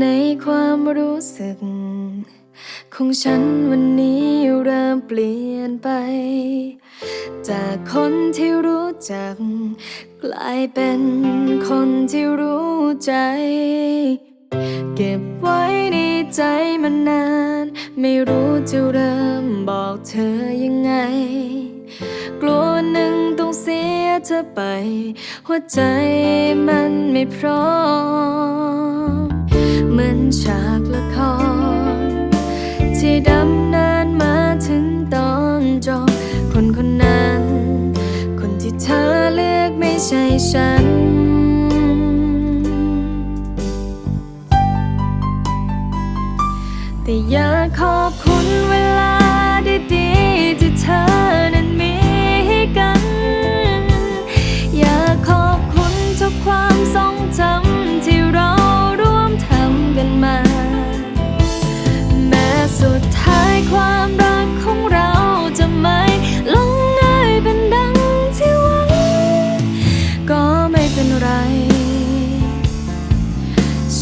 ในความรู้สึก ของฉันวันนี้เริ่มเปลี่ยนไป จากคนที่รู้จัก กลายเป็นคนที่รู้ใจ เก็บไว้ในใจมานาน ไม่รู้จะเริ่มบอกเธอยังไง กลัวหนึ่งต้องเสียเธอไป หัวใจมันไม่พร้อม เหมือนฉากละคร ที่ดำเนินมาถึงตอนจบคนคนนั้น คนที่เธอเลือกไม่ใช่ฉัน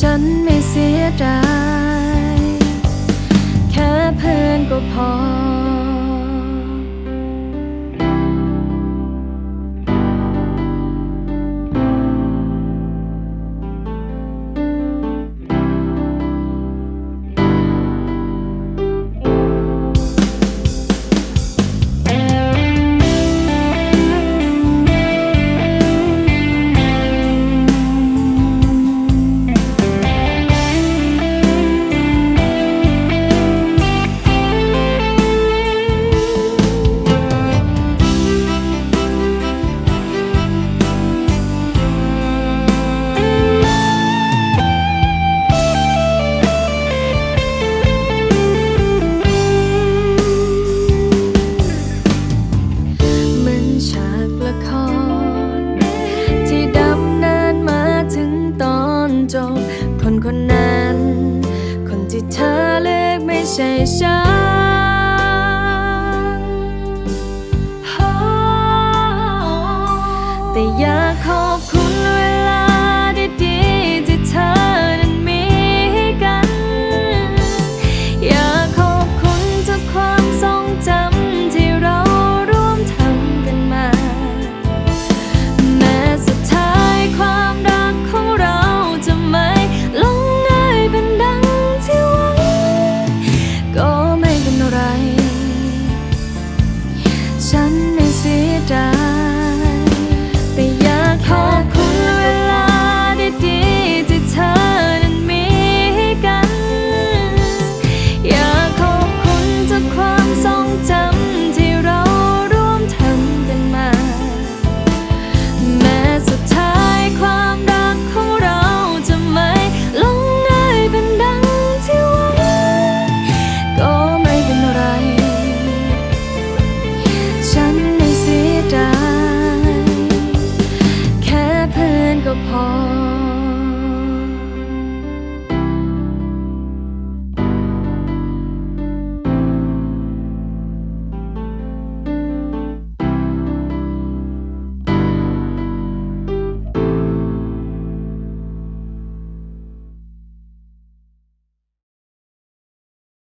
ฉันไม่เสียดาย แค่เพื่อนก็พอ ที่เธอเลือกไม่ใช่ฉันแต่ยั